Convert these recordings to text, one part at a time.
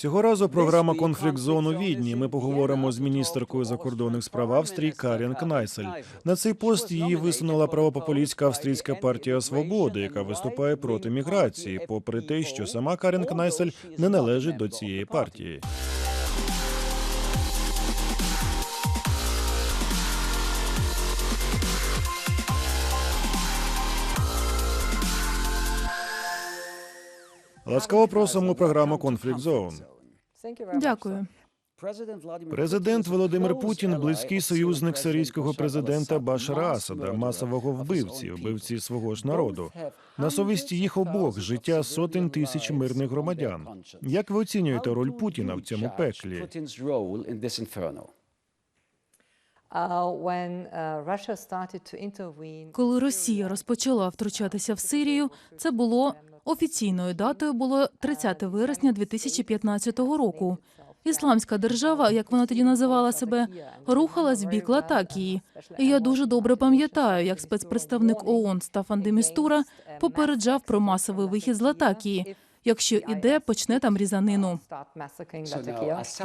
Цього разу програма Конфлікт зон у Відні. Ми поговоримо з міністеркою закордонних справ Австрії Карін Кнайсель. На цей пост її висунула правопопулістська австрійська партія Свободи, яка виступає проти міграції, попри те, що сама Карін Кнайсель не належить до цієї партії. Ласкаво просимо програму Конфлікт зон. Дякую. Президент Володимир Путін близький союзник сирійського президента Башара Асада, масового вбивці, вбивці свого ж народу. На совісті їх обох життя сотень тисяч мирних громадян. Як ви оцінюєте роль Путіна в цьому пеклі? Коли Росія розпочала втручатися в Сирію, це було офіційною датою було 30 вересня 2015 року. Ісламська держава, як вона тоді називала себе, рухалась в бік Латакії. І я дуже добре пам'ятаю, як спецпредставник ООН Стафан Демістура попереджав про масовий вихід з Латакії. Якщо іде, почне там різанину.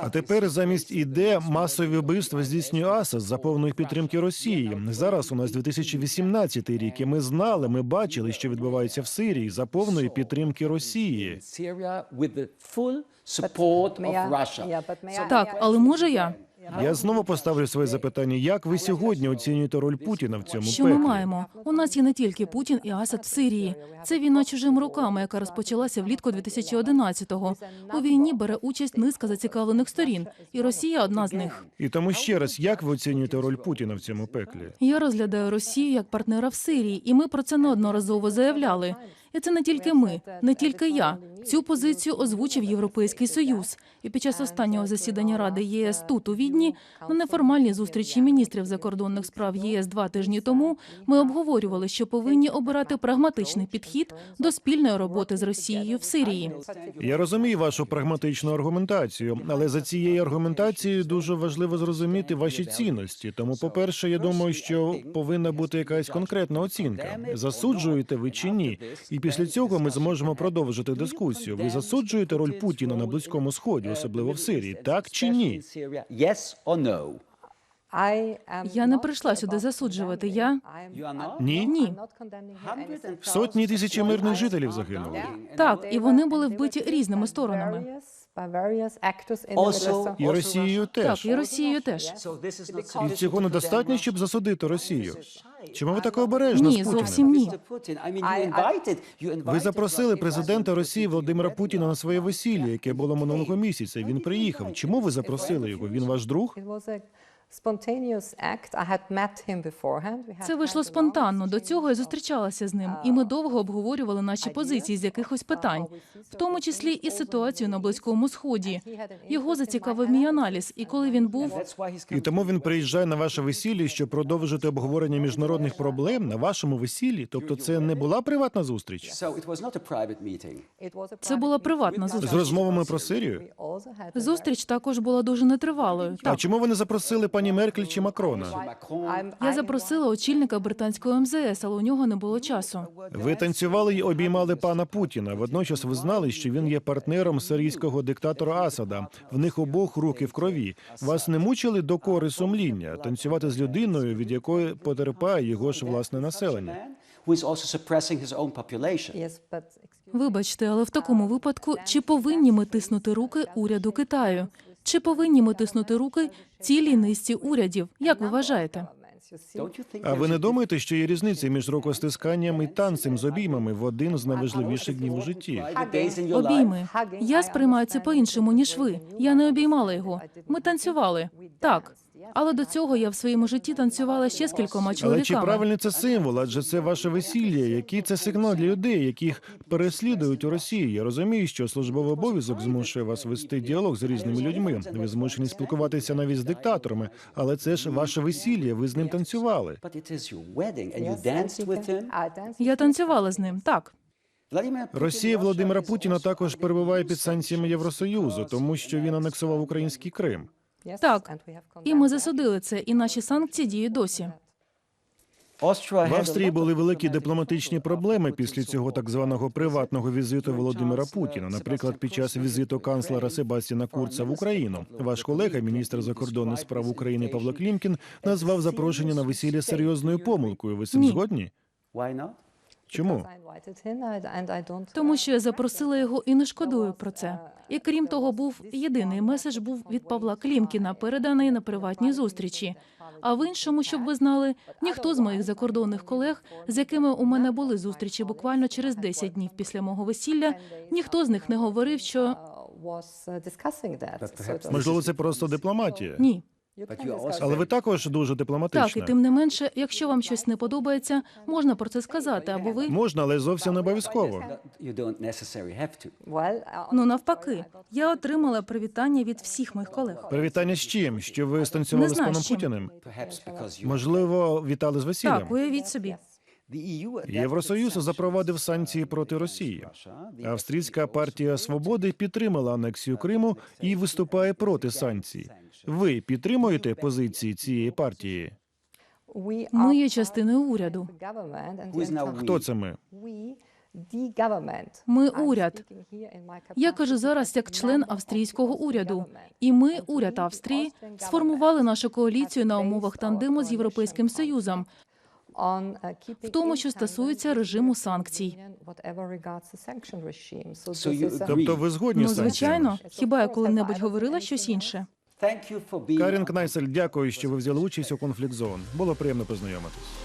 А тепер замість іде масові вбивства здійснює Асад за повної підтримки Росії. Зараз у нас 2018 рік, і ми знали, ми бачили, що відбувається в Сирії за повної підтримки Росії. Так, але може я? Я знову поставлю своє запитання: як ви сьогодні оцінюєте роль Путіна в цьому Що пеклі? ми маємо? У нас є не тільки Путін і Асад в Сирії. Це війна чужими руками, яка розпочалася влітку 2011-го. У війні бере участь низка зацікавлених сторін, і Росія одна з них. І тому ще раз, як ви оцінюєте роль Путіна в цьому пеклі? Я розглядаю Росію як партнера в Сирії, і ми про це неодноразово заявляли. І це не тільки ми, не тільки я. Цю позицію озвучив Європейський Союз. І під час останнього засідання Ради ЄС тут у Відні на неформальній зустрічі міністрів закордонних справ ЄС два тижні тому ми обговорювали, що повинні обирати прагматичний підхід до спільної роботи з Росією в Сирії. Я розумію вашу прагматичну аргументацію, але за цією аргументацією дуже важливо зрозуміти ваші цінності. Тому, по-перше, я думаю, що повинна бути якась конкретна оцінка. Засуджуєте ви чи ні? І після цього ми зможемо продовжити дискусію. Ви засуджуєте роль Путіна на близькому сході, особливо в Сирії, так чи ні? Я не прийшла сюди засуджувати. Я Ні? ні. Сотні тисячі мирних жителів загинули. Так, і вони були вбиті різними сторонами. І Росією теж. Так, і Росією теж. І цього недостатньо, щоб засудити Росію. Чому ви так обережно Ні, з Путіним? зовсім ні. Ви запросили президента Росії Володимира Путіна на своє весілля, яке було минулого місяця. Він приїхав. Чому ви запросили його? Він ваш друг? Це вийшло спонтанно. До цього я зустрічалася з ним, і ми довго обговорювали наші позиції з якихось питань, в тому числі і ситуацію на близькому сході. Його зацікавив мій аналіз. І коли він був І тому він приїжджає на ваше весілля, щоб продовжити обговорення міжнародних проблем на вашому весіллі. Тобто, це не була приватна зустріч це була приватна зустріч з розмовами про Сирію. Зустріч також була дуже нетривалою. А чому ви не запросили пані Меркель чи Макрона? я запросила очільника британського МЗС, але у нього не було часу. Ви танцювали й обіймали пана Путіна. Водночас ви знали, що він є партнером сирійського диктатора Асада. В них обох руки в крові. Вас не мучили докори сумління танцювати з людиною, від якої потерпає його ж власне населення. Вибачте, але в такому випадку чи повинні ми тиснути руки уряду Китаю? Чи повинні ми тиснути руки цілій низці урядів? Як ви вважаєте? А ви не думаєте, що є різниця між рукостисканням і танцем з обіймами в один з найважливіших днів у житті? Обійми. Я сприймаю це по-іншому, ніж ви. Я не обіймала його. Ми танцювали. Так. Але до цього я в своєму житті танцювала ще з кількома Але чи чоловіками. правильний це символ? Адже це ваше весілля. Який це сигнал для людей, яких переслідують у Росії? Я розумію, що службовий обов'язок змушує вас вести діалог з різними людьми. Ви змушені спілкуватися навіть з диктаторами, але це ж ваше весілля. Ви з ним танцювали. Я танцювала з ним. Так. Росія Володимира Путіна також перебуває під санкціями Євросоюзу, тому що він анексував український Крим. Так. І ми засудили це, і наші санкції діють досі. В Австрії були великі дипломатичні проблеми після цього так званого приватного візиту Володимира Путіна. Наприклад, під час візиту канцлера Себастіна Курца в Україну. Ваш колега, міністр закордонних справ України Павло Клімкін, назвав запрошення на весілля серйозною помилкою. Ви з цим Ні. згодні? Чому? Тому що я запросила його і не шкодую про це. І крім того, був єдиний меседж був від Павла Клімкіна, переданий на приватній зустрічі. А в іншому, щоб ви знали, ніхто з моїх закордонних колег, з якими у мене були зустрічі буквально через 10 днів після мого весілля, ніхто з них не говорив, що Можливо, це просто дипломатія. ні. Але ви також дуже Так, і тим не менше, якщо вам щось не подобається, можна про це сказати, або ви Можна, але зовсім не обов'язково. ну навпаки. Я отримала привітання від всіх моїх колег. Привітання з чим? Що ви станцювали з паном. Путіним? Можливо, вітали з весіллям. Так, уявіть собі. Євросоюз запровадив санкції проти Росії. Австрійська партія свободи підтримала анексію Криму і виступає проти санкцій. Ви підтримуєте позиції цієї партії? Ми є частиною уряду. Хто це ми? Ми уряд. Я кажу зараз як член австрійського уряду, і ми, уряд Австрії, сформували нашу коаліцію на умовах тандему з Європейським Союзом, в тому, що стосується режиму санкцій. Тобто ви згодні Ну звичайно, хіба я коли-небудь говорила щось інше? Карін Кнайсель, дякую, що ви взяли участь у конфлікт зон. Було приємно познайомитись.